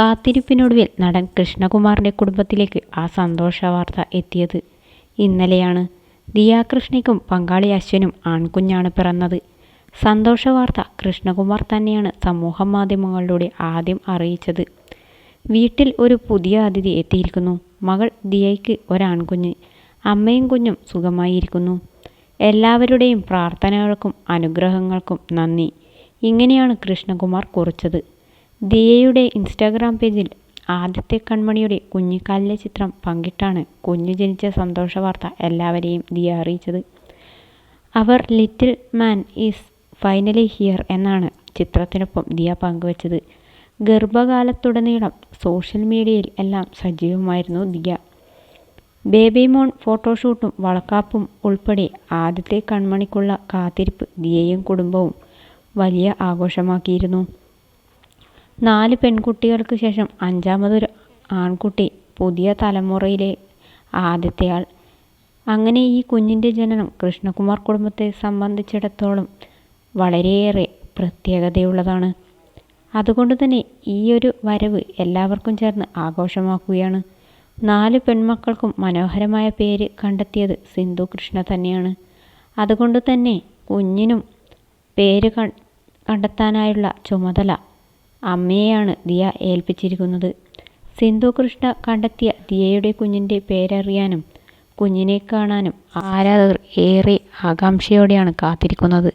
കാത്തിരിപ്പിനൊടുവിൽ നടൻ കൃഷ്ണകുമാറിന്റെ കുടുംബത്തിലേക്ക് ആ സന്തോഷ വാർത്ത എത്തിയത്. ഇന്നലെയാണ്. ദിയാകൃഷ്ണയ്ക്കും പങ്കാളി അശ്വനും ആൺകുഞ്ഞാണ് പിറന്നത്. സന്തോഷ വാർത്ത കൃഷ്ണകുമാർ തന്നെയാണ് സമൂഹ മാധ്യമങ്ങളിലൂടെ ആദ്യം അറിയിച്ചത്. വീട്ടിൽ ഒരു പുതിയ അതിഥി എത്തിയിരിക്കുന്നു. മകൾ ദിയയ്ക്ക് ഒരാൺകുഞ്ഞ്. അമ്മയും കുഞ്ഞും സുഖമായിരിക്കുന്നു. എല്ലാവരുടെയും പ്രാർത്ഥനകൾക്കും അനുഗ്രഹങ്ങൾക്കും നന്ദി. ഇങ്ങനെയാണ് കൃഷ്ണകുമാർ കുറിച്ചത്. ദിയയുടെ ഇൻസ്റ്റാഗ്രാം പേജിൽ ആദ്യത്തെ കൺമണിയുടെ കുഞ്ഞിക്കാലിലെ ചിത്രം പങ്കിട്ടാണ് കുഞ്ഞു ജനിച്ച സന്തോഷ വാർത്ത എല്ലാവരെയും ദിയ അറിയിച്ചത്. അവർ little man is finally here എന്നാണ് ചിത്രത്തിനൊപ്പം ദിയ പങ്കുവച്ചത്. ഗർഭകാലത്തുടനീളം സോഷ്യൽ മീഡിയയിൽ എല്ലാം സജീവമായിരുന്നു ദിയ. ബേബി മോൺ ഫോട്ടോഷൂട്ടും വളക്കാപ്പും ഉൾപ്പെടെ ആദ്യത്തെ കൺമണിക്കുള്ള കാത്തിരിപ്പ് ദിയയും കുടുംബവും വലിയ ആഘോഷമാക്കിയിരുന്നു. നാല് പെൺകുട്ടികൾക്ക് ശേഷം അഞ്ചാമതൊരു ആൺകുട്ടി പുതിയ തലമുറയിലെ ആദ്യത്തെയാൾ. അങ്ങനെ ഈ കുഞ്ഞിന്റെ ജനനം കൃഷ്ണകുമാർ കുടുംബത്തെ സംബന്ധിച്ചിടത്തോളം വളരെയേറെ പ്രത്യേകതയുള്ളതാണ്. അതുകൊണ്ട് തന്നെ ഈ ഒരു വരവ് എല്ലാവർക്കും ചേർന്ന് ആഘോഷമാക്കുകയാണ്. നാല് പെൺമക്കൾക്കും മനോഹരമായ പേര് കണ്ടെത്തിയത് സിന്ധു കൃഷ്ണ തന്നെയാണ്. അതുകൊണ്ട് തന്നെ കുഞ്ഞിനും പേര് കണ്ടെത്താനായുള്ള ചുമതല അമ്മയെയാണ് ദിയ ഏൽപ്പിച്ചിരിക്കുന്നത്. സിന്ധു കൃഷ്ണ കണ്ടെത്തിയ ദിയയുടെ കുഞ്ഞിന്റെ പേരറിയാനും കുഞ്ഞിനെ കാണാനും ആരാധകർ ഏറെ ആകാംക്ഷയോടെയാണ് കാത്തിരിക്കുന്നത്.